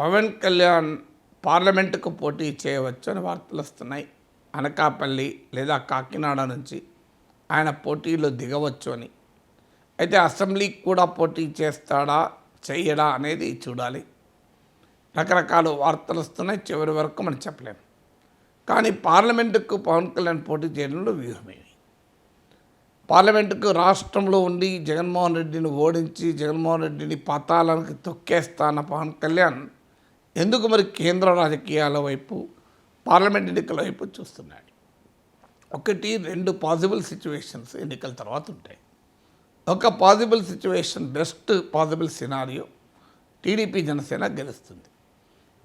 పవన్ కళ్యాణ్ పార్లమెంటుకు పోటీ చేయవచ్చు అని వార్తలు వస్తున్నాయి. అనకాపల్లి లేదా కాకినాడ నుంచి ఆయన పోటీలో దిగవచ్చు అని. అయితే అసెంబ్లీకి కూడా పోటీ చేస్తాడా చేయడా అనేది చూడాలి. రకరకాల వార్తలు వస్తున్నాయి చివరి వరకు మనం చెప్పలేము కానీ పార్లమెంటుకు పవన్ కళ్యాణ్ పోటీ చేయడంలో వ్యూహమేమి? పార్లమెంటుకు రాష్ట్రంలో ఉండి జగన్మోహన్ రెడ్డిని ఓడించి జగన్మోహన్ రెడ్డిని పతాళానికి తొక్కేస్తాన పవన్ కళ్యాణ్ ఎందుకు మరి కేంద్ర రాజకీయాల వైపు పార్లమెంట్ ఎన్నికల వైపు చూస్తున్నాడు? ఒకటి రెండు పాసిబుల్ సిచ్యువేషన్స్ ఎన్నికల తర్వాత ఉంటాయి. ఒక possible situation best possible scenario TDP Janasena గెలుస్తుంది.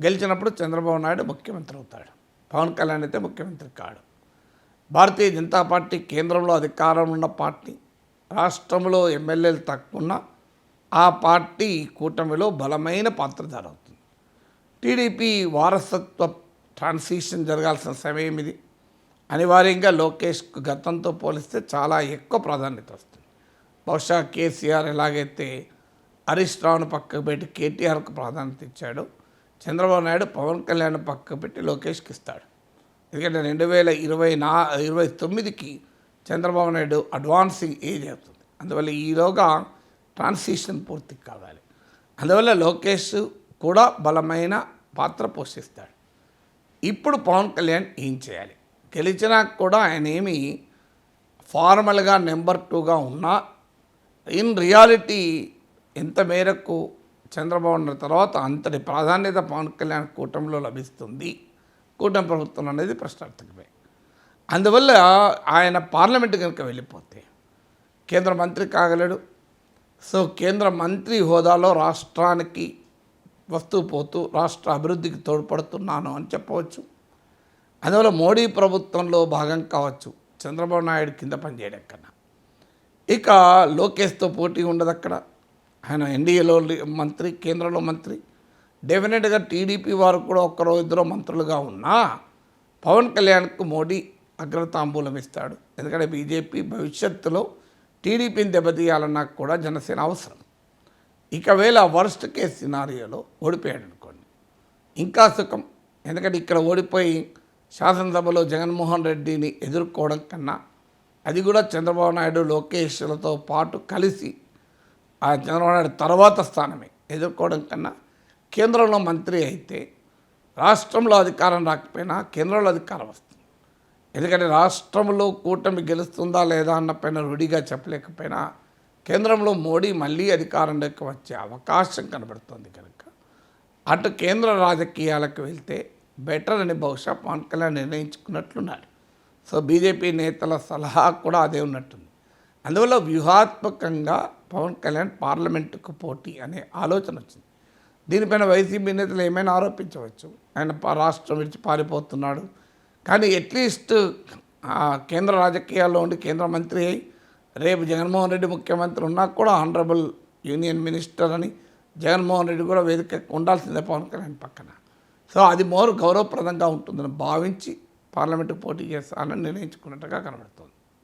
గెలిచినప్పుడు చంద్రబాబు నాయుడు ముఖ్యమంత్రి అవుతాడు. పవన్ కళ్యాణ్ అయితే ముఖ్యమంత్రి కాడు. భారతీయ జనతా పార్టీ కేంద్రంలో అధికారం ఉన్న పార్టీ రాష్ట్రంలో ఎమ్మెల్యేలు తక్కువ ఉన్న ఆ పార్టీ కూటమిలో బలమైన పాత్రధార అవుతుంది టీడీపీ వారసత్వ ట్రాన్సిషన్ జరగాల్సిన సమయం ఇది. అనివార్యంగా లోకేష్ గతంతో పోలిస్తే చాలా ఎక్కువ ప్రాధాన్యత వస్తుంది. బహుశా కేసీఆర్ ఎలాగైతే హరీష్ రావును పక్కకు పెట్టి కేటీఆర్కు ప్రాధాన్యత ఇచ్చాడు చంద్రబాబు నాయుడు పవన్ కళ్యాణ్ పక్కకు పెట్టి లోకేష్కి ఇస్తాడు. ఎందుకంటే రెండు వేల ఇరవై నా ఇరవై తొమ్మిదికి చంద్రబాబు నాయుడు అడ్వాన్సింగ్ ఏజ్ అవుతుంది అందువల్ల ఈలోగా ట్రాన్సిషన్ పూర్తి కావాలి. అందువల్ల లోకేష్ కూడా బలమైన పాత్ర పోషిస్తాడు. ఇప్పుడు పవన్ కళ్యాణ్ ఏం చేయాలి? గెలిచినా కూడా ఆయన ఏమి ఫార్మల్గా నెంబర్ టూగా ఉన్నా ఇన్ రియాలిటీ ఎంత మేరకు చంద్రబాబు నాయుడు తర్వాత అంతటి ప్రాధాన్యత పవన్ కళ్యాణ్ కూటమిలో లభిస్తుంది కూటమి ప్రభుత్వం అనేది ప్రశ్నార్థకమే. అందువల్ల ఆయన పార్లమెంట్ కనుక వెళ్ళిపోతే కేంద్ర మంత్రి కాగలడు. సో కేంద్ర మంత్రి హోదాలో రాష్ట్రానికి వస్తూ పోతూ రాష్ట్ర అభివృద్ధికి తోడ్పడుతున్నాను అని చెప్పవచ్చు. అందువల్ల మోడీ ప్రభుత్వంలో భాగం కావచ్చు. చంద్రబాబు నాయుడు కింద పనిచేయడం కన్నా. ఇక లోకేష్తో పోటీ ఉండదు అక్కడ. ఆయన ఎన్డీఏలో మంత్రి కేంద్రంలో మంత్రి. డెఫినెట్గా టీడీపీ వారు కూడా ఒక్కరో ఇద్దరు మంత్రులుగా ఉన్నా పవన్ కళ్యాణ్కు మోడీ అగ్రతాంబూలం ఇస్తాడు. ఎందుకంటే బీజేపీ భవిష్యత్తులో టీడీపీని దెబ్బతీయాలన్నా కూడా జనసేన అవసరం. ఇక వేళ వర్స్ట్ కేస్ సినారియోలో ఓడిపోయాడు అనుకోండి ఇంకా సుఖం. ఎందుకంటే ఇక్కడ ఓడిపోయి శాసనసభలో జగన్మోహన్ రెడ్డిని ఎదుర్కోవడం కన్నా అది కూడా చంద్రబాబు నాయుడు లోకేష్లతో పాటు కలిసి ఆ చంద్రబాబు నాయుడు తర్వాత స్థానమే ఎదుర్కోవడం కన్నా కేంద్రంలో మంత్రి అయితే రాష్ట్రంలో అధికారం రాకపోయినా కేంద్రంలో అధికారం వస్తుంది. ఎందుకంటే రాష్ట్రంలో కూటమి గెలుస్తుందా లేదా అన్న పైన రుడిగా చెప్పలేకపోయినా కేంద్రంలో మోడీ మళ్ళీ అధికారంలోకి వచ్చే అవకాశం కనబడుతుంది కనుక. అటు కేంద్ర రాజకీయాలకు వెళ్తే బెటర్ అని బహుశా పవన్ కళ్యాణ్ నిర్ణయించుకున్నట్లున్నాడు. సో బీజేపీ నేతల సలహా కూడా అదే ఉన్నట్టుంది. అందువల్ల వ్యూహాత్మకంగా పవన్ కళ్యాణ్ పార్లమెంటుకు పోటీ అనే ఆలోచన వచ్చింది. దీనిపైన వైసీపీ నేతలు ఏమైనా ఆరోపించవచ్చు? ఆయన రాష్ట్రం విడిచి పారిపోతున్నాడు. కానీ అట్లీస్ట్ కేంద్ర రాజకీయాల్లో ఉండి కేంద్ర మంత్రి అయి రేపు జగన్మోహన్ రెడ్డి ముఖ్యమంత్రి ఉన్నా కూడా ఆనరబుల్ యూనియన్ మినిస్టర్ అని జగన్మోహన్ రెడ్డి కూడా వేదిక ఉండాల్సిందే పవన్ కళ్యాణ్ పక్కన. సో అది మోర్ గౌరవప్రదంగా ఉంటుందని భావించి పార్లమెంటుకు పోటీ చేస్తానని నిర్ణయించుకున్నట్టుగా కనబడుతుంది.